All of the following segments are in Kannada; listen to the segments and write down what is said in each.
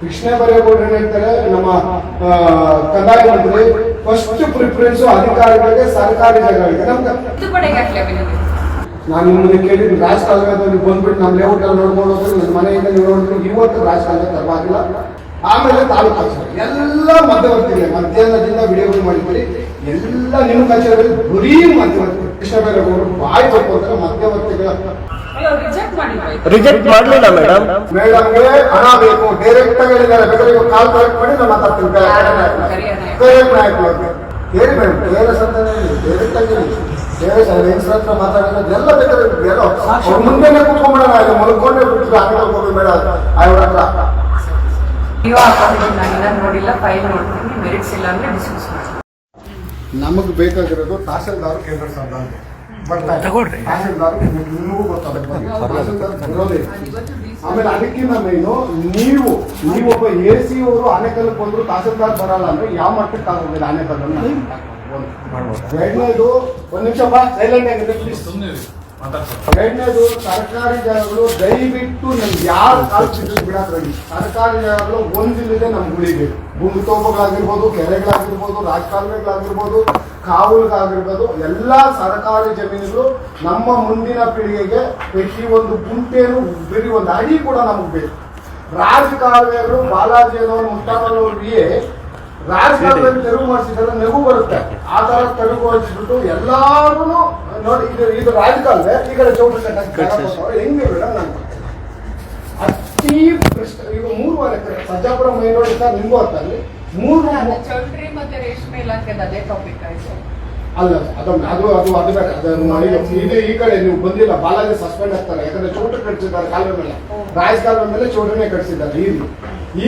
ಕೃಷ್ಣ ಬರೇಗೌಡರು ಏನ್ ಹೇಳ್ತಾರೆ ನಮ್ಮ ಕಂದಾಯ ಮಂತ್ರಿ. ಫಸ್ಟ್ ಪ್ರಿಫರೆನ್ಸ್ ಅಧಿಕಾರಿಗಳಿಗೆ ಸರ್ಕಾರಿ ಜಾಗಗಳಿಗೆ ನಮ್ಗೆ ನಾನು ನಿಮ್ಮನ್ನ ಕೇಳಿದ್ದೀನಿ ರಾಜ್ ಕಾಲದಲ್ಲಿ ಬಂದ್ಬಿಟ್ಟು ನಮ್ಮ ಲೇಔಟ್ ಎಲ್ಲ ನೋಡ್ಕೊಂಡು ಹೋದ್ರೆ ನನ್ನ ಮನೆಯಿಂದ ನೀವು ಇವತ್ತು ರಾಜಕಾಲ ತರವಾಗಿಲ್ಲ ಆಮೇಲೆ ತಾಲೂಕು ಎಲ್ಲ ಮಧ್ಯವರ್ತಿಗೆ ಮಧ್ಯಾಹ್ನದಿಂದ ವಿಡಿಯೋಗಳು ಮಾಡಿದ್ದೀರಿ. ಎಲ್ಲ ನಿಮ್ಮ ಕಚೇರಿ ಬರೀ ಮಧ್ಯವರ್ತಿ ಕೃಷ್ಣ ಬಾಯಿ ತಪ್ಪೋದ್ರೆ ಮಧ್ಯವರ್ತಿಗಳ ಅಲ್ಲ ರಿಜೆಕ್ಟ್ ಮಾಡಲಿಲ್ಲ ಮೇಡಮ್ ಮೇಡಮ್ಗೆ ಹಣ ಬೇಕು ಡೈರೆಕ್ಟ್ ಆಗಿ ಹೇಳಿದ್ದಾರೆ ಬೇಕಾದ್ರೆ ಇವಾಗ ಕಾಲ್ ಕಲೆಕ್ಟ್ ಮಾಡಿ ನಾನು ಮಾತಾಡ್ತೀನಿ ಕರೆಕ್ಟ್ ನಾಯಕರು ಅಂತ ಹೇಳಿ ಮೇಡಮ್ ಕೆ ಆರ್ ಎಸ್ ಅಂತ ಡೈರೆಕ್ಟ್ ಆಗಿ ಕೆ ಆರ್ ಎಸ್ ಹೆಂಗಸ್ರ ಹತ್ರ ಮಾತಾಡಿದ್ರೆ ಎಲ್ಲ ಬೇಕಾದ್ರೆ ಎಲ್ಲ ಅವ್ರ ಮುಂದೆನೆ ಕುತ್ಕೊಂಡ್ಬಿಡೋಣ ಇಲ್ಲಿ ಮಲ್ಕೊಂಡೇ ಬಿಟ್ಟು ಆಮೇಲೆ ಹೋಗಿ ಬೇಡ ಅವ್ರ ಹತ್ರ. ನೀವು ಹಾಕೊಂಡಿದ್ದು ನಾನು ಇನ್ನೂ ನೋಡಿಲ್ಲ ಫೈಲ್ ನೋಡ್ತೀನಿ ಮೆರಿಟ್ಸ್ ಇಲ್ಲ ಅಂದ್ರೆ ಡಿಸ್ಕಸ್ ಮಾಡಿ ನಮಗೆ ಬೇಕಾಗಿರೋದು ತಹಸೀಲ್ದಾರ್ ಕೇಂದ್ರ ಸರ್ಕಾರ ಬರ್ತಾರೆ ತಹಸೀಲ್ದಾರ್ ನಿಮಗೂ ಗೊತ್ತಾಗುತ್ತೆ ತಹಸೀಲ್ದಾರ್ ಬರೋದೇ ಆಮೇಲೆ ಅದಕ್ಕಿಂತ ಮೇನು ನೀವು ನೀವೊಬ್ಬ ಎ ಸಿ ಅವರು ಆನೆಕಲ್ಗೆ ಬಂದ್ರು ತಹಸೀಲ್ದಾರ್ ಬರಲ್ಲ ಅಂದ್ರೆ ಯಾವ ಮಟ್ಟಕ್ಕೆ ಆಗೋದಿಲ್ಲ ಆನೆಕಲ್ಲನ್ನು ಎರಡನೇದು ಒಂದ್ ನಿಮಿಷ ಬಾ ಸೈಲೆಂಟ್ ಆಗಿದೆ ಪ್ಲೀಸ್ ಎರಡನೇದು ಸರ್ಕಾರಿ ಜಾಗಗಳು ದಯವಿಟ್ಟು ನಮ್ಗೆ ಯಾರು ಕಾಲ್ಸಿದ್ರು ಬಿಡಕ್ಕಾಗಿ ಸರ್ಕಾರಿ ಜಾಗಗಳು ಒಂದಿಲ್ಲದೆ ನಮ್ಗೆ ಉಳಿಬೇಕು. ಭೂಮಿ ತೋಪಗಳಾಗಿರ್ಬೋದು ಕೆರೆಗಳಾಗಿರ್ಬೋದು ರಾಜಕಾಲುವೆಗಳಾಗಿರ್ಬೋದು ಕಾವಲುಗಾಗಿರ್ಬೋದು ಎಲ್ಲ ಸರ್ಕಾರಿ ಜಮೀನುಗಳು ನಮ್ಮ ಮುಂದಿನ ಪೀಳಿಗೆಗೆ ಪ್ರತಿ ಒಂದು ಗುಂಟೇನು ಬರೀ ಒಂದು ಅಡಿ ಕೂಡ ನಮಗೆ ಬೇಕು. ರಾಜಕಾಲುವೆಗಳು ಬಾಲಾಜಿಯವರು ಮುಂತಾದವರು ಮುಟ್ಟಾಮನವ್ರಿಗೆ ರಾಜಕಾರಣದಲ್ಲಿ ತೆರವು ಮಾಡಿಸಿದ್ರೆ ನಗು ಬರುತ್ತೆ. ಆ ತರ ತೆರವು ಮಾಡಿಸ್ಬಿಟ್ಟು ಎಲ್ಲಾರು ನೋಡಿ ಇದು ಇದು ರಾಜಕಾಲುವೆ ಈ ಕಡೆ ಚೌಟ್ರಿ ಕಟ್ಟ ಹೆಂಗೆ ಬೇಡ ನಾನು ಅತಿ ಕೃಷ್ಣ ಈಗ ಮೂರು ವಾರ ಸಜ್ಜಾಪುರ ರೋಡ್ ಸರ್ ನಿಮ್ಗೂ ಅರ್ಥಲ್ಲಿ ಮೂರು ಚೌಟ್ರಿ ಮತ್ತೆ ರೇಷ್ಮೆ ಇಲಾಖೆದ ಅದೇ ಟಾಪಿಕ್ ಆಯ್ತು. ಅಲ್ಲ ಅದೊಂದು ಅದು ಅದು ಅದು ಬೇಡ ಅದನ್ನು ಮಾಡಿ. ಇದು ಈ ಕಡೆ ನೀವು ಬಂದಿಲ್ಲ ಬಾಲಾಜಿ ಸಸ್ಪೆಂಡ್ ಆಗ್ತಾರೆ ಯಾಕಂದ್ರೆ ಚೌಟ್ರಿ ಕಟ್ಸಿದ್ದಾರೆ ಕಾಲುವೆ ಮೇಲೆ ಕಾಲುವೆ ಮೇಲೆ ಚೌಟ್ರಿನೇ ಕಟ್ಸಿದ್ದಾರೆ ಇಲ್ಲಿ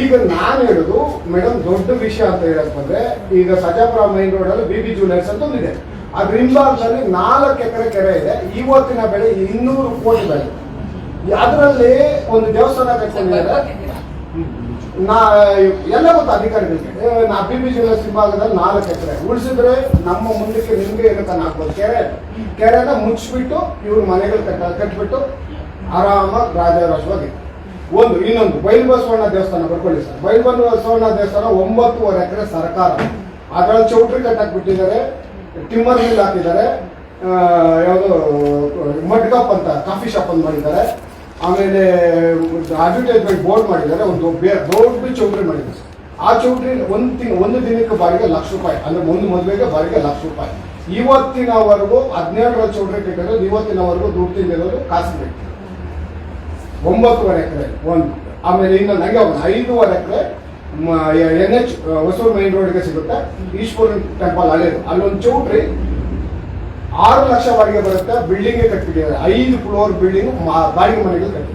ಈಗ ನಾನು ಹೇಳುದು ಮೇಡಮ್ ದೊಡ್ಡ ವಿಷಯ ಅಂತ ಹೇಳಕ್ ಬಂದ್ರೆ ಈಗ ಸಜಾಪುರ ಮೈನ್ ರೋಡ್ ಅಲ್ಲಿ ಬಿ ಬಿ ಜೂನಿಯರ್ಸ್ ಅಂತ ಒಂದಿದೆ. ಅದ್ರ ಅಲ್ಲಿ ನಾಲ್ಕು ಎಕರೆ ಕೆರೆ ಇದೆ. ಇವತ್ತಿನ ಬೆಳೆ ಇನ್ನೂರು ಕೋಟಿ ಬೆಳೆ. ಅದರಲ್ಲಿ ಒಂದು ದೇವಸ್ಥಾನ ಕಟ್ಕೊಂಡಿದ್ದಾರೆ. ನಾ, ಎಲ್ಲ ಗೊತ್ತು ಅಧಿಕಾರಿಗಳಿಗೆ? ನಾ ಬಿ ಬಿ ಜ್ಯುವೆಲರ್ಸ್ ಸಿಂಭಾಗದಲ್ಲಿ ನಾಲ್ಕು ಎಕರೆ. ಉಳಿಸಿದ್ರೆ ನಮ್ಮ ಮುಂದಕ್ಕೆ ನಿಮಗೆ ಏನಕ್ಕ ಹಾಕ್ಬೋದು ಕೆರೆ? ಕೆರೆನ ಮುಚ್ಚಿಬಿಟ್ಟು ಇವ್ರ ಮನೆಗಳು ಕಟ್ಟ, ಕಟ್ಬಿಟ್ಟು ಆರಾಮಾಗಿ ರಾಜಾರೋಷವಾಗಿ ಒಂದು, ಇನ್ನೊಂದು, ಬೈಲ್ ಬಸವಣ್ಣ ದೇವಸ್ಥಾನ ಬರ್ಕೊಳ್ಳಿ ಸರ್. ಬೈಲ್ ಬಸವಣ್ಣ ದೇವಸ್ಥಾನ ಒಂಬತ್ತುವರೆ ಎಕರೆ ಸರ್ಕಾರ. ಅದರಲ್ಲಿ ಚೌಟ್ರಿ ಕಟ್ಟಕ್ಕೆ ಬಿಟ್ಟಿದ್ದಾರೆ. ಟಿಮ್ಮರ್ ಮಿಲ್ ಹಾಕಿದ್ದಾರೆ. ಯಾವುದು ಮಡ್ಕಪ್ ಅಂತ, ಕಾಫಿ ಶಾಪ್ ಅಂತ ಮಾಡಿದ್ದಾರೆ. ಆಮೇಲೆ ಅಡ್ವರ್ಟೈಸ್ಮೆಂಟ್ ಬೋರ್ಡ್ ಮಾಡಿದ್ದಾರೆ, ಒಂದು ದೊಡ್ಡ ಚೌಟ್ರಿ ಮಾಡಿದ್ದಾರೆ. ಆ ಚೌಟ್ರಿ ಒಂದು ತಿಂಗ್ ಒಂದು ದಿನಕ್ಕೆ ಬಾಡಿಗೆ ಲಕ್ಷ ರೂಪಾಯಿ, ಅಂದ್ರೆ ಒಂದು ಮದುವೆಗೆ ಬಾಡಿಗೆ ಲಕ್ಷ ರೂಪಾಯಿ. ಇವತ್ತಿನವರೆಗೂ ಹದಿನೇಳರ ಚೌಟ್ರಿ ಕಟ್ಟಿದ್ರೆ ಇವತ್ತಿನವರೆಗೂ ದುಡ್ಡು ತಿಂದಿರೋದು ಕಾಸು ಒಂಬತ್ತುವರೆ ಎಕರೆ, ಒಂದು. ಆಮೇಲೆ ಇನ್ನೊಂದು ಹಂಗೆ ಒಂದು ಐದೂವರೆ ಎಕರೆ ಎನ್ ಎಚ್ ಹೊಸೂರು ಮೈನ್ ರೋಡ್ಗೆ ಸಿಗುತ್ತೆ. ಈಶ್ವರನ್ ಟೆಂಪಲ್ ಹಳೇದು ಅಲ್ಲೊಂದು ಚೌಟ್ರಿ ಆರು ಲಕ್ಷ ಬಾಡಿಗೆ ಬರುತ್ತೆ. ಬಿಲ್ಡಿಂಗ್ ಕಟ್ಬಿಟ್ಟಿದ್ದಾರೆ. ಐದು ಫ್ಲೋರ್ ಬಿಲ್ಡಿಂಗ್ ಬಾಡಿಗೆ ಮನೆಗಳು ಕಟ್ಟಿ.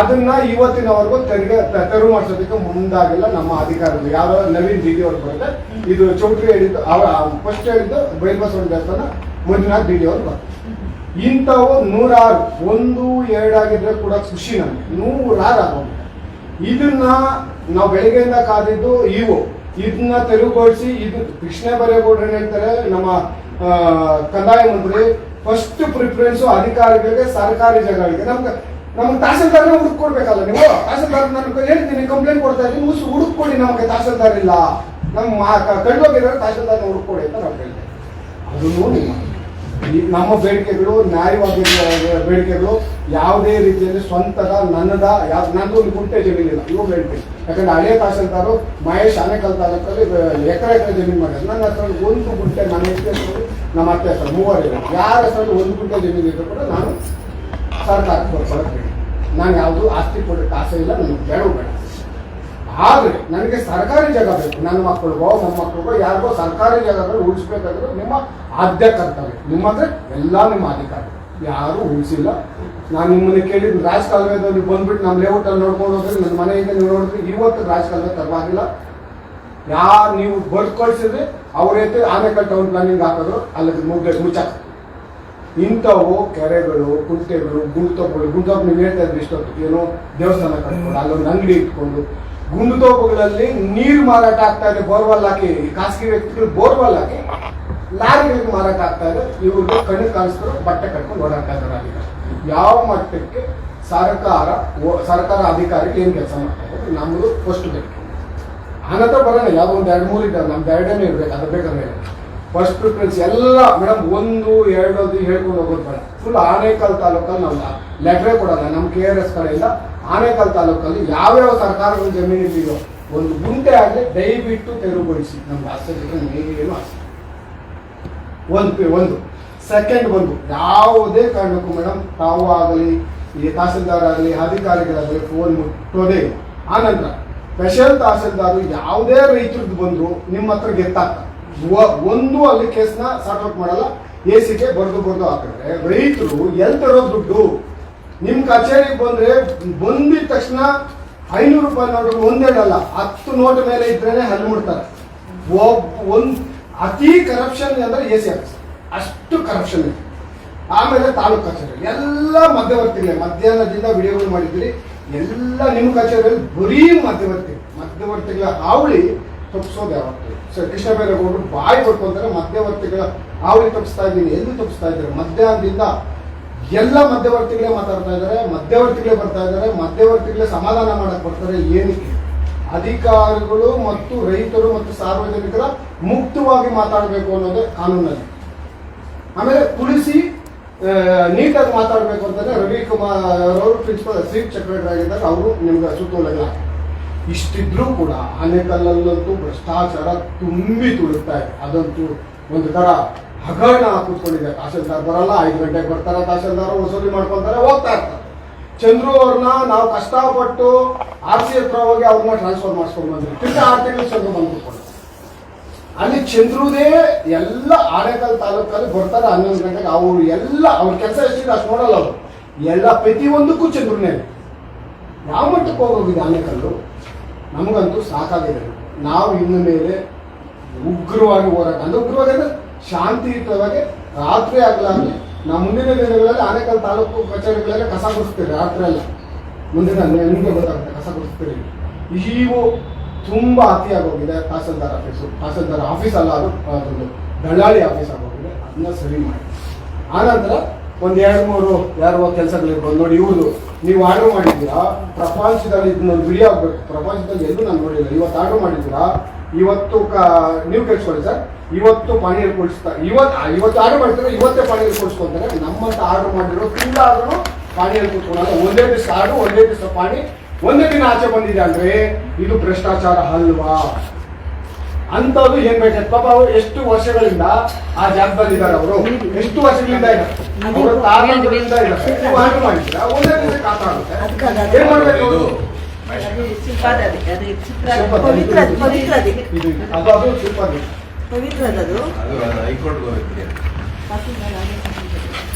ಅದನ್ನ ಇವತ್ತಿನವರೆಗೂ ತೆರಿಗೆ ತೆರವು ಮಾಡಿಸೋದಕ್ಕೆ ಮುಂದಾಗಿಲ್ಲ ನಮ್ಮ ಅಧಿಕಾರದಲ್ಲಿ ಯಾವ ನವೀನ್ ಡಿ ಅವ್ರು ಬರುತ್ತೆ. ಇದು ಚೌಟ್ರಿ ಹೇಳಿದ್ದು ಫಸ್ಟ್ ಹೇಳಿದ್ದು ಬೈಲ್ಬಸವಣ್ಣ ದೇವಸ್ಥಾನ, ಮಂಜುನಾಥ್ ಡಿ ಅವ್ರು ಬರುತ್ತೆ. ಇಂಥವು ನೂರಾರು, ಒಂದು ಎರಡಾಗಿದ್ರೆ ಕೂಡ ಖುಷಿ ನಮಗೆ. ನೂರಾರು ಆಗೋದು. ಇದನ್ನ ನಾವು ಬೆಳಿಗ್ಗೆಯಿಂದ ಕಾದಿದ್ದು ಇವು. ಇದನ್ನ ತೆರವುಗೊಳಿಸಿ ಇದು ಕೃಷ್ಣ ಬರೇಗೌಡರು ಹೇಳ್ತಾರೆ, ನಮ್ಮ ಕಂದಾಯ ಮಂತ್ರಿ. ಫಸ್ಟ್ ಪ್ರಿಫರೆನ್ಸ್ ಅಧಿಕಾರಿಗಳಿಗೆ, ಸರ್ಕಾರಿ ಜಾಗಗಳಿಗೆ ನಮ್ಗೆ ನಮ್ಗೆ ತಹಸೀಲ್ದಾರ್ನ ಹುಡುಕೊಡ್ಬೇಕಲ್ಲ ನೀವು? ತಹಸೀಲ್ದಾರ್ ನಾನು ಹೇಳ್ತೀನಿ ಕಂಪ್ಲೇಂಟ್ ಕೊಡ್ತಾ ಇದ್ದೀನಿ ಮುಸ್ ಹುಡುಕೊಡಿ ನಮಗೆ ತಹಸೀಲ್ದಾರ್ ಇಲ್ಲ. ನಮ್ಮ ಕಂಡೋಗಿರೋ ತಹಸೀಲ್ದಾರ್ನ ಹುಡುಕೊಡಿ ಅಂತ ನಾವು ಹೇಳ್ತೇವೆ ಅದನ್ನು ನಿಮ್ಮ ನಮ್ಮ ಬೇಡಿಕೆಗಳು ನ್ಯಾಯವಾದ ಬೇಡಿಕೆಗಳು ಯಾವುದೇ ರೀತಿಯಲ್ಲಿ ಸ್ವಂತದ, ನನ್ನದ, ಯಾವ ನಂದು ಒಂದು ಗುಂಟೆ ಜಮೀನಿಲ್ಲ. ಇವು ಬೇಡಿಕೆ. ಯಾಕಂದ್ರೆ ಹಳೆ ತಹಸೀಲ್ದಾರು ಮಹೇಶ್ ಆನೇಕಲ್ ತಾಲೂಕಲ್ಲಿ ಎಕರೆ ಎಕರೆ ಜಮೀನು ಮಾಡಿದ್ರು. ನನ್ನ ಹತ್ರ ಒಂದು ಗುಂಟೆ ನನ್ನ ಹೆಸರು ನಮ್ಮ ಅತ್ತೆ ಹೆಸರು ಮೂವರು ಯಾರ ಹೆಸರಲ್ಲಿ ಒಂದು ಗುಂಟೆ ಜಮೀನು ಇದ್ರು ಕೂಡ ನಾನು ಸರ್ಕಾರಕ್ಕೆ ಹೇಳಿ. ನಾನು ಯಾವುದು ಆಸ್ತಿ ಕೊಡೋಕ್ಕೆ ಆಸೆ ಇಲ್ಲ, ನನಗೆ ಬೇಡ. ಆದ್ರೆ ನನಗೆ ಸರ್ಕಾರಿ ಜಾಗ ಬೇಕು. ನನ್ನ ಮಕ್ಕಳಿಗೋ ಮೊಮ್ಮಕ್ಕಳಿಗೋ ಯಾರಿಗೋ ಸರ್ಕಾರಿ ಜಾಗಗಳು ಉಳಿಸ್ಬೇಕಾದ್ರೆ ನಿಮ್ಮ ಆದ್ಯ ಕರ್ತವ್ಯ. ನಿಮ್ಮ ಹತ್ರ ಎಲ್ಲ ನಿಮ್ಮ ಅಧಿಕಾರ. ಯಾರು ಉಳಿಸಿಲ್ಲ. ನಾನು ನಿಮ್ಮನ್ನ ಕೇಳಿದ್ದು ರಾಜಕಾಲದಲ್ಲಿ ಬಂದ್ಬಿಟ್ಟು ನಮ್ಮ ಲೇಔಟ್ ಅಲ್ಲಿ ನೋಡ್ಕೊಂಡು ಹೋದ್ರೆ ನನ್ನ ಮನೆಯಿಂದ ನೀವು ನೋಡಿದ್ರೆ ಇವತ್ತು ರಾಜಕಾಲವೇ ತರವಾಗಿಲ್ಲ ಯಾರು ನೀವು ಬರ್ದು ಕಳಿಸಿದ್ರೆ ಅವ್ರೈತೆ ಆನೆಕಲ್ ಟೌನ್ ಪ್ಲಾನಿಂಗ್ ಹಾಕಿದ್ರು ಅಲ್ಲಿ ಮುಗ್ಗ, ಮುಚ್ಚಾಕ. ಇಂಥವು ಕೆರೆಗಳು, ಕುಂಟೆಗಳು ಗುಂಡ್ತೋಪುಗಳು ಗುಂಡ್ತಪ್ಪ ನೀವು ಹೇಳ್ತಾ ಇದ್ರೆ ಇಷ್ಟೊತ್ತು, ಏನೋ ದೇವಸ್ಥಾನ ಕಟ್ಕೊಂಡು, ಅಲ್ಲೊಂದು ಅಂಗಡಿ ಇಟ್ಕೊಂಡು ಗುಂಡ್ತೋಪುಗಳಲ್ಲಿ ನೀರು ಮಾರಾಟ ಆಗ್ತಾ ಇದೆ, ಬೋರ್ವೆಲ್ ಹಾಕಿ. ಖಾಸಗಿ ವ್ಯಕ್ತಿಗಳು ಬೋರ್ವೆಲ್ ಹಾಕಿ. ಲಾರಿಗಳಿಗೆ ಮಾರಾಟ ಆಗ್ತಾ ಇದೆ. ಇವ್ರಿಗೆ ಕಣ್ಣು ಕಾಣಿಸ್ತಾರೆ ಬಟ್ಟೆ ಕಟ್ಕೊಂಡು ಓಡಾಡ್ತಾ ಇದ್ದಾರೆ ಯಾವ ಮಟ್ಟಕ್ಕೆ ಸರ್ಕಾರ ಸರ್ಕಾರ ಅಧಿಕಾರಿಗೆ ಏನು ಕೆಲಸ ಮಾಡ್ತಾರೆ ನಮ್ಮದು ಫಸ್ಟ್ ಬೇಕು ಆನಂತರ ಬರೋಣ ಯಾವ ಒಂದು ಎರಡು ಮೂರು ಇದ್ದಾರೆ, ನಮ್ದು ಎರಡನೇ ಇರ್ಬೇಕು ಅದು ಬೇಕಾದ್ರೆ ಫಸ್ಟ್ ಪ್ರಿಫರೆನ್ಸ್ ಎಲ್ಲ ಮೇಡಮ್ ಒಂದು ಎರಡೊಂದು ಹೇಳ್ಕೊಂಡು ಹೋಗೋದು ಬೇಡ. ಫುಲ್ ಆನೇಕಲ್ ತಾಲೂಕಲ್ಲಿ ನಾವು ಲೆಟ್ರೇ ಕೊಡಲ್ಲ ನಮ್ಮ ಕೆ ಆರ್ ಎಸ್ ಕಡೆಯಿಂದ ಆನೇಕಲ್ ತಾಲೂಕಲ್ಲಿ ಯಾವ್ಯಾವ ಜಮೀನು ಇದೆಯೋ ಒಂದು ಗುಂಟೆ ಆಗಲಿ ದಯವಿಟ್ಟು ತೆರವುಗೊಳಿಸಿ. ನಮ್ಮ ಆಸೆ ಏನು ಆಸೆ. ಒಂದು ಒಂದು. ಸೆಕೆಂಡ್ ಬಂದು ಯಾವುದೇ ಕಾರಣಕ್ಕೂ ಮೇಡಮ್ ತಾವು ಆಗಲಿ, ಈ ತಹಸೀಲ್ದಾರ್ ಆಗಲಿ ಅಧಿಕಾರಿಗಳಾಗಲಿ ಫೋನ್ ಮುಟ್ಟೋದೇ ಇಲ್ಲ. ಆನಂತರ ಸ್ಪೆಷಲ್ ತಹಸೀಲ್ದಾರ್ ಯಾವುದೇ ರೈತರದ್ದು ಬಂದ್ರು ನಿಮ್ಮ ಹತ್ರ ಗೆತ್ತಾಗ್ತಾರೆ ಒಂದು ಅಲ್ಲಿ ಕೇಸ್ನ ಸಾರ್ಟ್ ಔಟ್ ಮಾಡಲ್ಲ ಎ ಸಿಗೆ ಬರೆದು ಬರೆದು ಹಾಕಿದ್ರೆ ರೈತರು ಎಲ್ಲಿ ತರೋ ದುಡ್ಡು? ನಿಮ್ ಕಚೇರಿಗೆ ಬಂದ್ರೆ ಬಂದಿದ ತಕ್ಷಣ ಐನೂರು ರೂಪಾಯಿ ನೋಟು ಒಂದೆಡಲ್ಲ ಹತ್ತು ನೋಟ್ ಮೇಲೆ ಇದ್ರೇನೆ ಹಲ್ಲು ಮುಡ್ತಾರೆ ಒಂದ್, ಅತಿ ಕರಪ್ಷನ್ ಅಂದ್ರೆ ಎ ಸಿ ಆಫೀಸ್ ಅಷ್ಟು ಕರಪ್ಷನ್ ಇದೆ. ಆಮೇಲೆ ತಾಲೂಕು ಕಚೇರಿ. ಎಲ್ಲ ಮಧ್ಯವರ್ತಿಗಳೇ, ಮಧ್ಯಾಹ್ನದಿಂದ ವಿಡಿಯೋಗಳು ಮಾಡಿದ್ರಿ ಎಲ್ಲ ನಿಮ್ಮ ಕಚೇರಿಯಲ್ಲಿ ಬರೀ ಮಧ್ಯವರ್ತಿ, ಮಧ್ಯವರ್ತಿಗಳ ಹಾವಳಿ ತಪ್ಪಿಸೋದು ಯಾವತ್ತು ಸರ್, ಕೃಷ್ಣ ಬೈರೇಗೌಡರು ಬಾಯಿ ಕೊಟ್ಕೊಂತಾರೆ, ಮಧ್ಯವರ್ತಿಗಳ ಹಾವಳಿ ತಪ್ಪಿಸ್ತಾ ಇದ್ದೀನಿ. ಎಲ್ಲಿ ತಪ್ಪಿಸ್ತಾ ಇದ್ದಾರೆ? ಮಧ್ಯಾಹ್ನದಿಂದ ಎಲ್ಲ ಮಧ್ಯವರ್ತಿಗಳೇ ಮಾತಾಡ್ತಾ ಇದ್ದಾರೆ, ಮಧ್ಯವರ್ತಿಗಳೇ ಬರ್ತಾ ಇದ್ದಾರೆ, ಮಧ್ಯವರ್ತಿಗಳೇ ಸಮಾಧಾನ ಮಾಡಕ್ ಬರ್ತಾರೆ ಏನಕ್ಕೆ? ಅಧಿಕಾರಿಗಳು ಮತ್ತು ರೈತರು ಮತ್ತು ಸಾರ್ವಜನಿಕರ ಮುಕ್ತವಾಗಿ ಮಾತಾಡಬೇಕು ಅನ್ನೋದೇ ಕಾನೂನಲ್ಲಿ. ಆಮೇಲೆ ತುಳಸಿ ನೀಟಾಗಿ ಮಾತಾಡಬೇಕು ಅಂತಂದ್ರೆ ರವಿಕುಮಾರ್ ಅವರು ಪ್ರಿನ್ಸಿಪಲ್ ಚೀಫ್ ಸೆಕ್ರೆಟರಿ ಆಗಿದ್ದಾಗ ಅವರು ನಿಮ್ಗೆ ಸುತ್ತೋಲಿಲ್ಲ ಇಷ್ಟಿದ್ರೂ ಕೂಡ ಅನೇಕಲ್ಲಂತೂ ಭ್ರಷ್ಟಾಚಾರ ತುಂಬಿ ತುಳುಕ್ತಾ ಇದೆ. ಅದಂತೂ ಒಂದು ತರ ಹಗರಣ ಕೂತ್ಕೊಂಡಿದೆ ತಹಸೀಲ್ದಾರ್ ಬರಲ್ಲ, ಐದು ಗಂಟೆಗೆ ಬರ್ತಾರೆ, ತಹಸೀಲ್ದಾರ್ ವಸೂಲಿ ಮಾಡ್ಕೊಂತಾರೆ, ಹೋಗ್ತಾ ಇರ್ತಾರೆ. ಚಂದ್ರು ಅವ್ರನ್ನ ನಾವು ಕಷ್ಟಪಟ್ಟು ಆರ್ ಸಿ ಹತ್ರ ಹೋಗಿ ಅವ್ರನ್ನ ಟ್ರಾನ್ಸ್ಫರ್ ಮಾಡಿಸ್ಕೊಂಡು ಬಂದ್ವಿ. ತಿರ್ಗಿ ಆರು ತಿಂಗಳು ಚಂದ್ರು ಬಂದು ಅಲ್ಲಿ ಚಂದ್ರುದೇ ಎಲ್ಲ ಆಡೇಕಲ್ ತಾಲೂಕಲ್ಲಿ ಬರ್ತಾರೆ, ಹನ್ನೊಂದು ಗಂಟೆಗೆ ಅವರು ಎಲ್ಲ, ಅವ್ರ ಕೆಲಸ ಎಷ್ಟಿದೆ ಅಷ್ಟು ನೋಡಲ್ಲ ಅವರು. ಎಲ್ಲ ಪ್ರತಿಯೊಂದಕ್ಕೂ ಚಂದ್ರನೇ ಯಾವ ಮಟ್ಟಕ್ಕೆ ಹೋಗೋಗಿದೆ ಆನೇಕಲ್ಲು ನಮಗಂತೂ ಸಾಕಾಗಿದೆ. ನಾವು ಇನ್ನು ಮೇಲೆ ಉಗ್ರವಾಗಿ ಹೋರಾಟ ಅಂದ್ರೆ ಉಗ್ರವಾಗಿ ಅಂದ್ರೆ ಶಾಂತಿಯುತವಾಗಿ ರಾತ್ರಿ ಆಗ್ಲಾರ್ದೆ ನಾವು ಮುಂದಿನ ದಿನಗಳಲ್ಲಿ ಆನೇಕಲ್ ತಾಲೂಕು ಕಚೇರಿಗಳಲ್ಲಿ ಕಸ ಗುಡಿಸ್ತೀರಿ ರಾತ್ರಿ ಎಲ್ಲ ಮುಂದಿನ ನಿಮಗೆ ಗೊತ್ತಾಗುತ್ತೆ, ಕಸ ಗುಡಿಸ್ತೀರಿ. ಇವು ತುಂಬಾ ಅತಿಯಾಗೋಗಿದೆ ತಹಸೀಲ್ದಾರ್ ಆಫೀಸು. ತಹಸೀಲ್ದಾರ್ ಆಫೀಸ್ ಅಲ್ಲ ಅದು ಅದೊಂದು ದಳ್ಳಾಳಿ ಆಫೀಸ್ ಆಗೋಗಿದೆ. ಅದನ್ನ ಸರಿ ಮಾಡಿ. ಆನಂತರ ಒಂದು ಎರಡು ಮೂರು, ಯಾರೋ ಕೆಲಸಗಳಿರ್ಬೋದು ನೋಡಿ, ಇವರು ನೀವು ಆರ್ಡರ್ ಮಾಡಿದ್ದೀರಾ? ಪ್ರಪಂಚದಲ್ಲಿ ಇದನ್ನೊಂದು ವಿಡಿಯೋ ಆಗ್ಬೇಕು. ಪ್ರಪಂಚದಲ್ಲಿ ಎಲ್ಲೂ ನಾನು ನೋಡಿಲ್ಲ. ಇವತ್ತು ಆರ್ಡರ್ ಮಾಡಿದ್ದೀರಾ? ಇವತ್ತು ಕ ನೀವು ಕೇಳಿಸ್ಕೊಳ್ಳಿ ಸರ್. ಇವತ್ತು ಪಾನೀರ್ ಕೊಡಿಸ್ತಾ ಇವತ್ತು ಇವತ್ತು ಆರ್ಡರ್ ಮಾಡ್ತಾರೆ ಇವತ್ತೇ ಪಾನೀರ್ ಕೊಡಿಸ್ಕೊಂತಾರೆ ನಮ್ಮಂತ ಆರ್ಡರ್ ಮಾಡಿರೋ ತಿಂಗಳಾದ್ರೂ ಪಾನೀರ್ ಕೂತ್ಕೊಳ್ಳಲ್ಲ ಒಂದೇ ದಿವಸ ಆರ್ಡರ್ ಒಂದೇ ದಿವಸ ಪಾಣಿ. ಒಂದೇ ದಿನ ಆಚೆ ಬಂದಿದೆ ಅಂದ್ರೆ ಇದು ಭ್ರಷ್ಟಾಚಾರ ಅಲ್ವಾ? ಅಂತದ್ದು ಏನ್ ಬೇಕು ಪಾಪ ಅವರು ಎಷ್ಟು ವರ್ಷಗಳಿಂದ ಆ ಜಾಗದಲ್ಲಿ ಇದ್ದಾರೆ ಅವರು. ಎಷ್ಟು ವರ್ಷಗಳಿಂದ ಇಲ್ಲ. ಅವರು ತಾತಂದಿರಿಂದ ಇಲ್ಲ. ನೀವು ಆರ್ಡರ್ ಮಾಡಿದ್ರೆ ಒಂದೇ ದಿವಸ ಕಾಪಾಡುತ್ತೆ ಏನ್ ಮಾಡ್ಬೇಕು?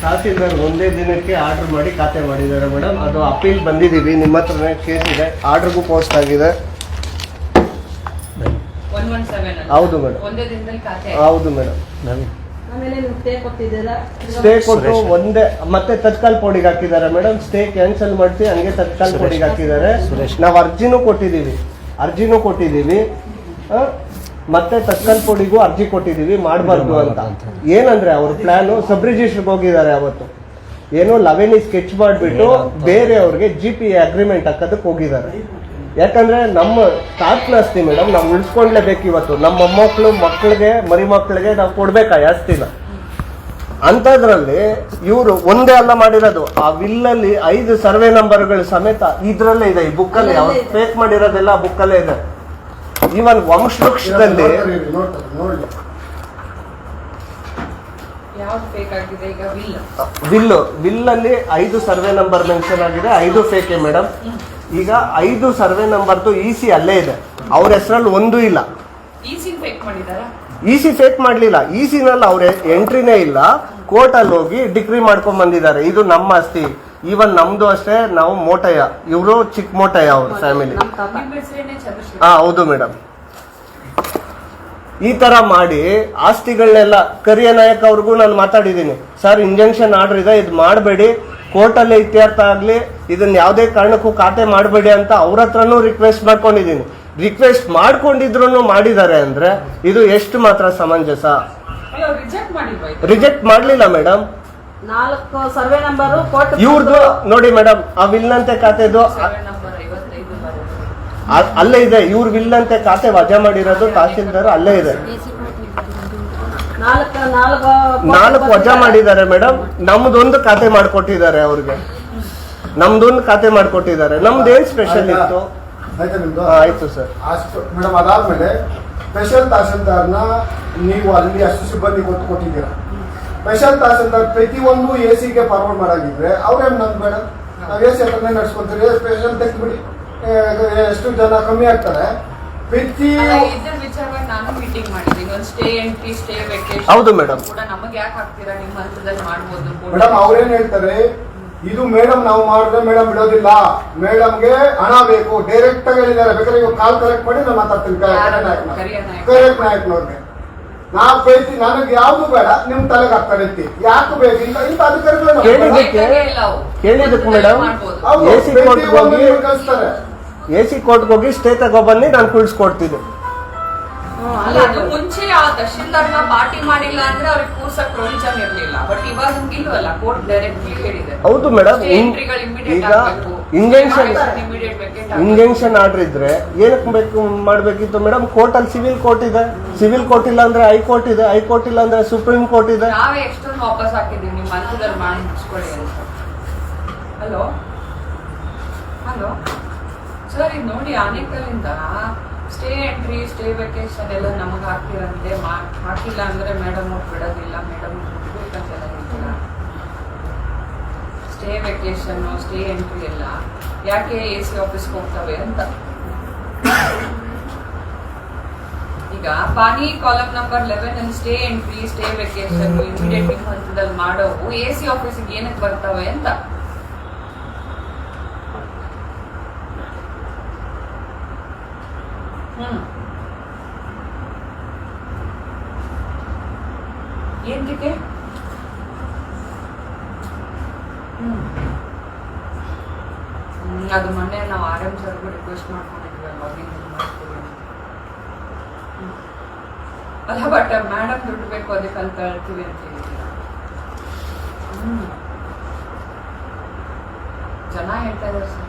ತಹಸೀಲ್ದಾರ್ ಒಂದೇ ದಿನಕ್ಕೆ ಆರ್ಡರ್ ಮಾಡಿ ಖಾತೆ ಮಾಡಿದ್ದಾರೆ ಮೇಡಮ್. ಅದು ಅಪೀಲ್ ಬಂದಿದ್ದೀವಿ. ನಿಮ್ಮ ಹತ್ರನೇ ಕೇಸ್ ಇದೆ. ಆರ್ಡರ್ಗೂ ಪೋಸ್ಟ್ ಆಗಿದೆ. ಹೌದು ಮೇಡಮ್. ಒಂದೇ ದಿನದಲ್ಲಿ ಖಾತೆ ಹೌದು ಮೇಡಮ್. ಸ್ಟೇ ಕೊಟ್ಟು ಒಂದೇ ಮತ್ತೆ ತತ್ಕಾಲ್ ಪೋಡಿಗೆ ಹಾಕಿದ್ದಾರೆ. ಮೇಡಮ್ ಸ್ಟೇ ಕ್ಯಾನ್ಸಲ್ ಮಾಡಿಸಿ ಹಂಗೆ ತತ್ಕಾಲ್ ಪೋಡಿಗೆ ಹಾಕಿದ್ದಾರೆ. ನಾವು ಅರ್ಜಿನೂ ಕೊಟ್ಟಿದ್ದೀವಿ. ಅರ್ಜಿನೂ ಕೊಟ್ಟಿದ್ದೀವಿ. ಮತ್ತೆ ತತ್ಕಾಲ್ ಪೋಡಿಗೂ ಅರ್ಜಿ ಕೊಟ್ಟಿದ್ದೀವಿ. ಮಾಡಬಾರ್ದು ಅಂತ. ಏನಂದ್ರೆ ಅವ್ರ ಪ್ಲಾನು ಸಬ್ ರಿಜಿಸ್ಟರ್ಗೆ ಹೋಗಿದ್ದಾರೆ ಅವತ್ತು. ಏನೋ ಲವೆನಿ ಸ್ಕೆಚ್ ಮಾಡಿಬಿಟ್ಟು ಬೇರೆಯವ್ರಿಗೆ ಜಿ ಪಿ ಅಗ್ರಿಮೆಂಟ್ ಹಾಕೋದಕ್ಕೆ ಹೋಗಿದ್ದಾರೆ. ಯಾಕಂದ್ರೆ ನಮ್ಮ ತಾತ್ನ ಆಸ್ತಿ ಮೇಡಮ್ ನಾವು ಉಳಿಸ್ಕೊಂಡ್ಲೇಬೇಕು ಇವತ್ತು. ನಮ್ಮ ಮೊಮ್ಮಕ್ಕಳು ಮಕ್ಕಳಿಗೆ ಮರಿ ಮಕ್ಕಳಿಗೆ ನಾವು ಕೊಡ್ಬೇಕಾ ಆಸ್ತಿನ? ಅಂಥದ್ರಲ್ಲಿ ಇವರು ಒಂದೇ ಅಲ್ಲ ಮಾಡಿರೋದು. ಆ ವಿಲ್ಲಲ್ಲಿ ಐದು ಸರ್ವೆ ನಂಬರ್ಗಳು ಸಮೇತ ಇದರಲ್ಲೇ ಇದೆ. ಈ ಬುಕ್ಕಲ್ಲಿ ಅವ್ರು ಫೇಕ್ ಮಾಡಿರೋದೆಲ್ಲ ಆ ಬುಕ್ಕಲ್ಲೇ ಇದೆ. ಈವನ್ ವಂಶವೃಕ್ಷದಲ್ಲಿ ನೋಡ್ತಾರೆ ನೋಡ್ಲಿ ಯಾವ್ದು ಬೇಕಾಗಿದೆ ಈಗ ವಿಲ್ ವಿಲ್ಲು. ವಿಲ್ಲಲ್ಲಿ ಐದು ಸರ್ವೆ ನಂಬರ್ ಮೆನ್ಷನ್ ಆಗಿದೆ ಐದು ಫೇಕೆ ಮೇಡಮ್ ಈಗ ಐದು ಸರ್ವೆ ನಂಬರ್ದು ಇ ಸಿ ಅಲ್ಲೇ ಇದೆ. ಅವ್ರ ಹೆಸರಲ್ಲಿ ಒಂದು ಇಲ್ಲ. ಈಸಿನ್ ಫೇಕ್ ಮಾಡಿದಾರಾ ಇ ಸಿ ಫೇಕ್ ಮಾಡಲಿಲ್ಲ. ಇ ಸಿನಲ್ಲಿ ಅವ್ರ ಎಂಟ್ರಿನೇ ಇಲ್ಲ. ಕೋರ್ಟ್ ಅಲ್ಲಿ ಹೋಗಿ ಡಿಗ್ರಿ ಮಾಡ್ಕೊಂಡ್ ಬಂದಿದ್ದಾರೆ. ಇದು ನಮ್ಮ ಆಸ್ತಿ. ಈವನ್ ನಮ್ದು ಅಷ್ಟೇ ನಾವು ಮೋಟಯ್ಯ. ಇವರು ಚಿಕ್ಕ ಮೋಟಯ್ಯ ಅವ್ರ ಫ್ಯಾಮಿಲಿ ಹಾ ಹೌದು ಮೇಡಮ್ ಈ ತರ ಮಾಡಿ ಆಸ್ತಿಗಳನ್ನೆಲ್ಲ ಕರಿಯ ನಾಯಕ್ ಅವ್ರಿಗೂ ನಾನು ಮಾತಾಡಿದ್ದೀನಿ. ಸರ್ ಇಂಜೆಕ್ಷನ್ ಆರ್ಡರ್ ಇದೆ ಇದು ಮಾಡಬೇಡಿ. ಕೋರ್ಟಲ್ಲಿ ಇತ್ಯರ್ಥ ಆಗಲಿ ಇದನ್ನ ಯಾವುದೇ ಕಾರಣಕ್ಕೂ ಖಾತೆ ಮಾಡಬೇಡಿ ಅಂತ ಅವ್ರ ಹತ್ರನೂ ರಿಕ್ವೆಸ್ಟ್ ಮಾಡ್ಕೊಂಡಿದ್ದೀನಿ. ರಿಕ್ವೆಸ್ಟ್ ಮಾಡ್ಕೊಂಡಿದ್ರು ಮಾಡಿದ್ದಾರೆ ಅಂದ್ರೆ ಇದು ಎಷ್ಟು ಮಾತ್ರ ಸಮಂಜಸ? ರಿಜೆಕ್ಟ್ ಮಾಡಲಿಲ್ಲ ಮೇಡಮ್ ನಾಲ್ಕು ಸರ್ವೆ ನಂಬರು ಕೋರ್ಟ್ ಇವ್ರದ್ದು ನೋಡಿ ಮೇಡಮ್ ಆ ವಿಲ್ನಂತೆ ಖಾತೆದು ಸೆವೆನ್ ನಂಬರ್ ಐವತ್ತೈದು ಬರುತ್ತೆ ಅ- ಅಲ್ಲೇ ಇದೆ. ಇವ್ರ ವಿಲ್ಲಂತೆ ಖಾತೆ ವಜಾ ಮಾಡಿರೋದು ತಹಸೀಲ್ದಾರ್ ಅಲ್ಲೇ ಇದೆ. ನಾಲ್ಕು ವಜಾ ಮಾಡಿದ್ದಾರೆ ಮೇಡಮ್ ನಮ್ದೊಂದು ಖಾತೆ ಮಾಡ್ಕೊಟ್ಟಿದ್ದಾರೆ ಅವ್ರಿಗೆ. ನಮ್ದೊಂದು ಖಾತೆ ಮಾಡ್ಕೊಟ್ಟಿದ್ದಾರೆ. ನಮ್ದು ಏನ್ ಸ್ಪೆಷಲ್ ಇತ್ತು? ಆಯ್ತಾ ಸರ್. ಅಷ್ಟು ಮೇಡಮ್ ಅದಾದ್ಮೇಲೆ ಸ್ಪೆಷಲ್ ತಹಸೀಲ್ದಾರ್ನ ನೀವು ಅಲ್ಲಿ ಅಷ್ಟು ಸಿಬ್ಬಂದಿ ಕೊಟ್ಟು ಕೊಟ್ಟಿದ್ದೀರಾ. ಸ್ಪೆಷಲ್ ತಹಸೀಲ್ದಾರ್ ಪ್ರತಿಯೊಂದು ಎ ಸಿಗೆ ಫಾರ್ವರ್ಡ್ ಮಾಡಾಗಿದ್ರೆ ಅವ್ರೇನ್ ನಮ್ಗೆ ಬೇಡ ನಾವು ಎ ಸಿ ಹತ್ರನೇ ನಡ್ಸ್ಕೊಂತೀರಿ ಸ್ಪೆಷಲ್ ತೆಗ್ದ್ಬಿಡಿ. ಏ, ಎಷ್ಟು ಜನ ಕಮ್ಮಿ ಆಗ್ತಾರೆ ಪ್ರತಿ ಇದ್ರ ವಿಚಾರವಾಗಿ ನಾನು ಮೀಟಿಂಗ್ ಮಾಡಿದ್ದೀನಿ. ಒಂದು ಸ್ಟೇ ಎಂಟ್ರಿ ಸ್ಟೇ ವೆಕೇಶನ್ ಹೌದು ಮೇಡಮ್ ಕೂಡ ನಮಗೆ ಯಾಕೆ ಹಾಕ್ತೀರಾ ನಿಮ್ಮ ಹಂತದಲ್ಲಿ ಮಾಡ್ಬೋದು ಕೂಡ. ಮೇಡಮ್ ಅವ್ರೇನ್ ಹೇಳ್ತಾರೆ? ಇದು ಮೇಡಮ್ ನಾವು ಮಾಡಿದ್ರೆ ಮೇಡಮ್ ಬಿಡೋದಿಲ್ಲ. ಮೇಡಮ್ಗೆ ಹಣ ಬೇಕು. ಡೈರೆಕ್ಟ್ ಆಗಿ ಹೇಳಿದ್ದಾರೆ. ಬೇಕಾದ್ರೆ ಇವಾಗ ಕಾಲ್ ಕಲೆಕ್ಟ್ ಮಾಡಿ ನಾನು ಮಾತಾಡ್ತೀನಿ. ಯಾರು? ಕರಿಯ ನೋಡ್ರಿ ಕರೆಕ್ಟ್ ನಾಯಕನವ್ರಿಗೆ. ನಾ ಬೈತಿ ನನಗೆ ಯಾವ್ದು ಬೇಡ ನಿಮ್ ತಲೆಗೆ ಹಾಕ್ತಾರೆ ಅಂತಿ. ಯಾಕೆ ಬೇಕು? ಇಂತ ಇಂತ ಅಧಿಕಾರಿಗಳು ಒಂದು ಹೋಗಿ- ಕಳಿಸ್ತಾರೆ. ಎ ಸಿ ಕೋರ್ಟ್ಗೆ ಹೋಗಿ ಸ್ಟೇ ತಗೊಬನ್ನಿ ನಾನು ಕುಳಿಸ್ಕೊಡ್ತೀನಿ. ಅಲ್ಲ ಅದು ಮುಂಚೆ ಆ ತಹಶೀಲ್ದಾರ್ನ ಪಾರ್ಟಿ ಮಾಡಿಲ್ಲ ಅಂದ್ರೆ ಅವ್ರಿಗೆ ಕೂರ್ಸಕ್ ಪ್ರೊವಿಷನ್ ಇರ್ಲಿಲ್ಲ. ಬಟ್ ಇವಾಗ ಹಂಗಿಲ್ವಲ್ಲ ಕೋರ್ಟ್ ಡೈರೆಕ್ಟ್ಲಿ ಹೇಳಿದೆ. ಹೌದು ಮೇಡಮ್ ಈಗ ಇಂಜೆನ್ಷನ್ ಇಂಜೆಕ್ಷನ್ ಇಂಜೆಕ್ಷನ್ ಆರ್ಡರ್ ಇದ್ರೆ ಏನಕ್ಕೆ ಬೇಕು ಮಾಡ್ಬೇಕಿತ್ತು ಮೇಡಮ್ ಕೋರ್ಟ್ ಅಲ್ಲಿ ಸಿವಿಲ್ ಕೋರ್ಟ್ ಇದೆ. ಸಿವಿಲ್ ಕೋರ್ಟ್ ಇಲ್ಲ ಅಂದ್ರೆ ಹೈಕೋರ್ಟ್ ಇದೆ ಹೈಕೋರ್ಟ್ ಇಲ್ಲ ಅಂದ್ರೆ ಸುಪ್ರೀಂ ಕೋರ್ಟ್ ಇದೆ. ನಾವೇ ಎಷ್ಟೊಂದು ವಾಪಸ್ ಹಾಕಿದೀವಿ ನಿಮ್ಮ ಹಂತದಲ್ಲಿ ಮಾಡಿ ಮುಗಿಸ್ಕೊಳ್ಳಿ ಅಂತ. ಹಲೋ ಹಲೋ ಸರ್ ಇದು ನೋಡಿ ಆನೇಕಲ್ಲಿಂದ ಸ್ಟೇ ಎಂಟ್ರಿ ಸ್ಟೇ ವೆಕೇಶನ್ ಎಲ್ಲ ನಮಗೆ ಹಾಕ್ತಿರಂತೆ. ಹಾಕಿಲ್ಲ ಅಂದ್ರೆ ಮೇಡಮ್ ಅವ್ರು ಬಿಡೋದಿಲ್ಲ. ಮೇಡಮ್ ಬಿಡ್ಬೇಕಂತೆಲ್ಲ ಹೇಳ್ತೀರಾ ಸ್ಟೇ ವೆಕೇಶನ್ ಸ್ಟೇ ಎಂಟ್ರಿ ಎಲ್ಲ. ಯಾಕೆ ಎ ಸಿ ಆಫೀಸ್ಗೆ ಹೋಗ್ತವೆ ಅಂತ. ಈಗ ಪಾನಿ ಕಾಲಮ್ ನಂಬರ್ ಲೆವೆನ್ ಅಲ್ಲಿ stay entry stay vacation immediate ಹಂತದಲ್ಲಿ ಮಾಡೋವು. ಎ ಸಿ ಆಫೀಸಿಗೆ ಏನಕ್ಕೆ ಬರ್ತವೆ ಅಂತ. ಹ್ಮ್, ಅದು ಮೊನ್ನೆ ನಾವು ಆರ್ ಎಂ ಸರ್ಗೂ ರಿಕ್ವೆಸ್ಟ್ ಮಾಡ್ಕೊಂಡಿದ್ವಿ ಅವಾಗ ಹಿಂಗ್ ಮಾಡ್ತೀವಿ. ಅಲ್ಲ ಬಟ್ ಮೇಡಮ್ ದುಡ್ಡು ಬೇಕು ಅದಕ್ಕೆ ಅಲ್ಲಿ ಕಳ್ತೀವಿ ಅಂತ ಹೇಳಿದ್ದೀರಾ ಜನ ಹೇಳ್ತಾ ಇದ್ದಾರೆ ಸರ್.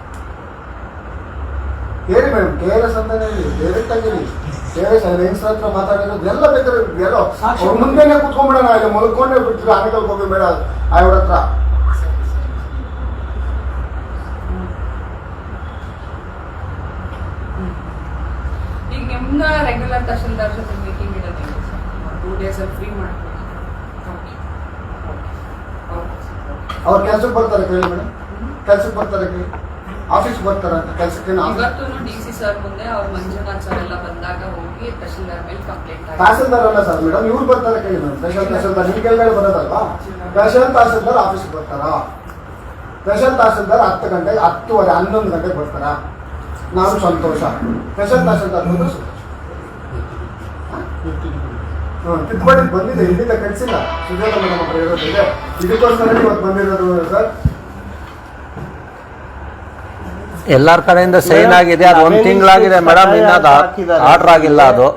ಹೇಳಿ ಮೇಡಮ್ ಕೆ ಆರ್ ಎಸ್ ಅಂತಾನೆ ಹೇಳಿ ಡೈರೆಕ್ಟ್ ಆಗಿ ಹೇಳಿ. ಕೆ ಆರ್ ಎಸ್ ಹೆಂಗ್ಸ್ರ ಹತ್ರ ಮಾತಾಡಿರೋದು ಎಲ್ಲ ಬೇಕಾದ್ರೆ ಎಲ್ಲೋ. ಅವ್ರ ಮುಂದೆನೆ ಕುತ್ಕೊಂಡ್ಬಿಡೋಣ ಇಲ್ಲಿ ಮಲ್ಕೊಂಡೇ ಬಿಡ್ತೀವಿ ಆನೆಕಲ್ಗೆ ಹೋಗಿ ಬೇಡ ಅವ್ರ ಹತ್ರ. ಈಗ ನಿಮ್ಮ ರೆಗ್ಯುಲರ್ ತಹಶೀಲ್ದಾರ್ ಜೊತೆ ಮೀಟಿಂಗ್ ಇಡೋದಿಲ್ಲ ಟೂ ಡೇಸ್ ಅಲ್ಲಿ ಫ್ರೀ ಮಾಡ್ತೀವಿ ಓಕೆ ಅವ್ರ ಕೆಲ್ಸಕ್ಕೆ ಬರ್ತಾರೆ ಕೇಳಿ ಮೇಡಮ್. ಕೆಲ್ಸಕ್ಕೆ ಬರ್ತಾರೆ ಕೇಳಿ. ಆಫೀಸ್ ಬರ್ತಾರೆ ಅಂತ ಕೆಲ್ಸಕ್ಕೆ ಇವತ್ತು ಡಿ ಸಿ ಸರ್ ಮುಂದೆ ಅವ್ರ ಮಂಜುನಾಥ್ ಸರ್ ಎಲ್ಲ ಬಂದಾಗ ಹೋಗಿ ತಹಶೀಲ್ದಾರ್ ಮೇಲೆ ಕಂಪ್ಲೇಂಟ್ ತಹಸೀಲ್ದಾರ್ ಅಲ್ಲ ಸರ್ ಮೇಡಮ್ ಇವ್ರು ಬರ್ತಾರೆ ಕೇಳಿ ಮೇಡಮ್. ಸ್ಪೆಷಲ್ ತಹಸೀಲ್ದಾರ್ ನಿಮ್ ಕೆಳಗಡೆ ಬರೋದಲ್ವಾ? ಸ್ಪೆಷಲ್ ತಹಸೀಲ್ದಾರ್ ಆಫೀಸ್ಗೆ ಬರ್ತಾರ? ಸ್ಪೆಷಲ್ ತಹಸೀಲ್ದಾರ್ ಹತ್ತು ಗಂಟೆಗೆ ಹತ್ತುವರೆ ಹನ್ನೊಂದು ಗಂಟೆಗೆ ಬರ್ತಾರ? ನಾನು ಸಂತೋಷ. ಸ್ಪೆಷಲ್ ತಹಸೀಲ್ದಾರ್ ಬಂದು ಕಿತ್ಬಡಿ ಬಂದಿದೆ. ಇಲ್ಲಿಂದ ಕಳಿಸಿಲ್ಲ. ಸುಜಾತ ಮೇಡಮ್ ಅವ್ರು ಹೇಳೋದಿದೆ ಇದಕ್ಕೋಸ್ಕರ ಇವತ್ತು ಬಂದಿರೋದು ಸರ್. ಎಲ್ಲಾರ್ ಕಡೆಯಿಂದ ಸೈನ್ ಆಗಿದೆ ಅದು ಒಂದ್ ತಿಂಗಳಾಗಿದೆ ಮೇಡಮ್ ಇನ್ನದ ಆರ್ಡರ್ ಆಗಿಲ್ಲ ಅದು.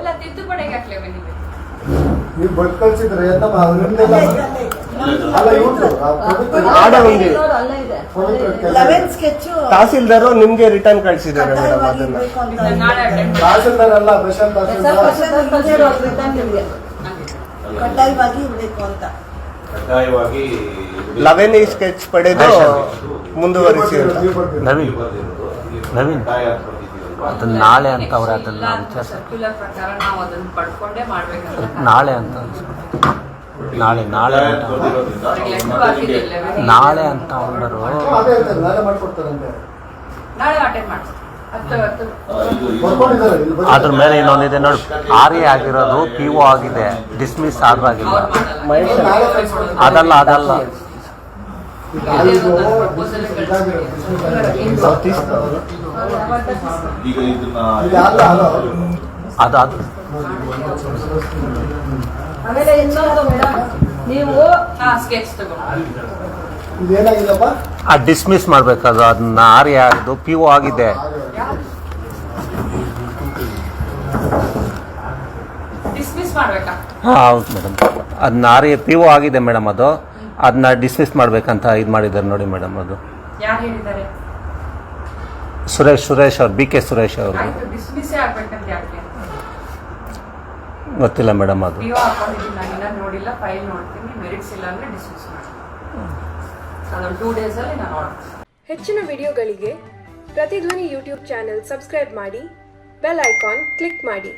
ನೀವು ಬಟ್ ಕಳ್ಸಿದ್ರೆ ಅಲ್ಲ ಆರ್ಡರ್ ತಹಸೀಲ್ದಾರ್ ನಿಮ್ಗೆ ರಿಟರ್ನ್ ಕಳ್ಸಿದ್ದಾರೆ ಮೇಡಮ್ ಅದನ್ನ. ತಹಸೀಲ್ದಾರ್ ಅಲ್ಲ ಸ್ಪೆಷಲ್ ತಹಸೀಲ್ದಾರ್. ಕಡ್ಡಾಯವಾಗಿ ಇರಬೇಕು ಅಂತ. ಕಡ್ಡಾಯವಾಗಿ ಲೆವೆನ್ ಈ ಸ್ಕೆಚ್ ಪಡೆದು ಮುಂದುವರಿಸಿ? ನವೀನ್? ಅದನ್ನ ನಾಳೆ ಅಂತ ಅವ್ರೆ ಅದನ್ನ ವಿಚಾರ ಸರ್ಕ್ಯುಲರ್ ಪ್ರಕಾರ ನಾವು ಅದನ್ನ ಪಡ್ಕೊಂಡೇ ಮಾಡ್ಬೇಕಂತ ನಾಳೆ ಅಂತ. ನಾಳೆ ನಾಳೆ ನಾಳೆ ಅಂತ ಬಂದಿದ್ದಾರೆ. ಅದ್ರ ಮೇಲೆ ಇನ್ನೊಂದಿದೆ ನೋಡಿ. ಆರ್ ಎ ಆಗಿರೋದು ಪಿ ಒ ಆಗಿದೆ. ಡಿಸ್ಮಿಸ್ ಆಗಿಲ್ಲ ಅವ್ರು ಅದಲ್ಲ ಅದಲ್ಲ. ಈಗ ಇದನ್ನ ಅದು ಅದು ಆಮೇಲೆ ಇನ್ನೊಂದು ಮೇಡಮ್ ನೀವು ಆ ಸ್ಕೆಚ್ ತಗೊಂಡು ಆ ಡಿಸ್ಮಿಸ್ ಮಾಡ್ಬೇಕದು ಅದನ್ನ ಆರ್ ಯಾರ್ದು ಆಗಿದ್ದು ಪಿ ಓ ಆಗಿದೆ. ಡಿಸ್ಮಿಸ್ ಮಾಡ್ಬೇಕಾ? ಹಾ ಹೌದು ಮೇಡಮ್ ಅದನ್ನ ಆರ್ ಎ ಪಿ ಓ ಆಗಿದೆ ಮೇಡಮ್ ಅದು. ಅದನ್ನ ಡಿಸ್ಮಿಸ್ ಮಾಡ್ಬೇಕಂತ ಇದು ಮಾಡಿದ್ದಾರೆ ನೋಡಿ ಮೇಡಮ್ ಅದು. ಯಾರು ಹೇಳಿದ್ದಾರೆ? ಸುರೇಶ್ ಸುರೇಶ್ ಅವ್ರು ಬಿ ಕೆ ಸುರೇಶ್ ಅವರು. ಆಯ್ತು ಡಿಸ್ಮಿಸ್ ಆಗ್ಬೇಕಂತ ಯಾಕೆ? ಗೊತ್ತಿಲ್ಲ ಮೇಡಮ್ ಅದು. ನೀವು ಹಾಕೊಂಡಿದ್ದೀನಿ ನಾನು ನೋಡಿಲ್ಲ ಫೈಲ್ ನೋಡ್ತೀನಿ ಮೆರಿಟ್ಸ್ ಇಲ್ಲ ಅಂದ್ರೆ ಡಿಸ್ಮಿಸ್ ಮಾಡಿ. ಅದೊಂದು ಟೂ ಡೇಸಲ್ಲಿ ನಾನು ಆರ್ಡರ್ ಹೆಚ್ಚಿನ ವಿಡಿಯೋಗಳಿಗೆ ಪ್ರತಿಧ್ವನಿ ಯೂಟ್ಯೂಬ್ ಚಾನೆಲ್ ಸಬ್ಸ್ಕ್ರೈಬ್ ಮಾಡಿ ಬೆಲ್ ಐಕಾನ್ ಕ್ಲಿಕ್ ಮಾಡಿ.